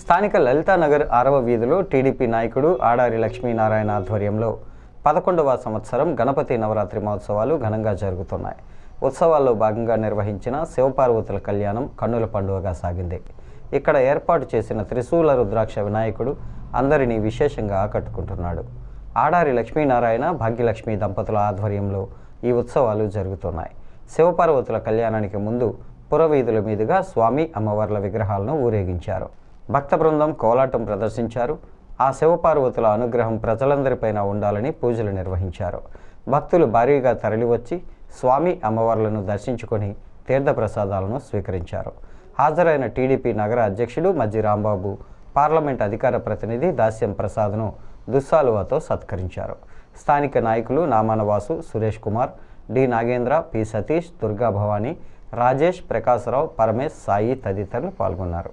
స్థానిక లలితానగర్ ఆరవ వీధిలో టీడీపీ నాయకుడు ఆడారి లక్ష్మీనారాయణ ఆధ్వర్యంలో పదకొండవ సంవత్సరం గణపతి నవరాత్రి మహోత్సవాలు ఘనంగా జరుగుతున్నాయి. ఉత్సవాల్లో భాగంగా నిర్వహించిన శివపార్వతుల కళ్యాణం కన్నుల పండుగగా సాగింది. ఇక్కడ ఏర్పాటు చేసిన త్రిశూల రుద్రాక్ష వినాయకుడు అందరినీ విశేషంగా ఆకట్టుకుంటున్నాడు. ఆడారి లక్ష్మీనారాయణ భాగ్యలక్ష్మి దంపతుల ఆధ్వర్యంలో ఈ ఉత్సవాలు జరుగుతున్నాయి. శివపార్వతుల కళ్యాణానికి ముందు పురవీధుల మీదుగా స్వామి అమ్మవార్ల విగ్రహాలను ఊరేగించారు. భక్త బృందం కోలాటం ప్రదర్శించారు. ఆ శివపార్వతుల అనుగ్రహం ప్రజలందరిపైన ఉండాలని పూజలు నిర్వహించారు. భక్తులు భారీగా తరలివచ్చి స్వామి అమ్మవార్లను దర్శించుకొని తీర్థప్రసాదాలను స్వీకరించారు. హాజరైన టీడీపీ నగర అధ్యక్షుడు మజ్జి రాంబాబు పార్లమెంట్ అధికార ప్రతినిధి దాస్యం ప్రసాద్ను దుస్సాలువాతో సత్కరించారు. స్థానిక నాయకులు నామానవాసు సురేష్ కుమార్ డి నాగేంద్ర పి సతీష్ దుర్గా భవానీ రాజేష్ ప్రకాశరావు పరమేశ్ సాయి తదితరులు పాల్గొన్నారు.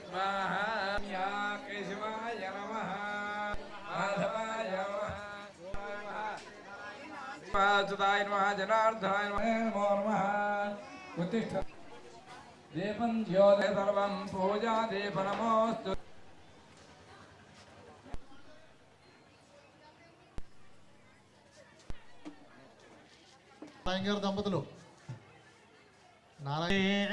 స్వాహ యా కేశవాయ నమః మాధవాయ నమః వాసుదాయ నమః జనార్దనాయ నమో నమః ఉత్తిష్ట దీపం జ్యోతి సర్వం పూజా దీపనమోస్తు నారాయణ గారు దంపతులు నారాయణ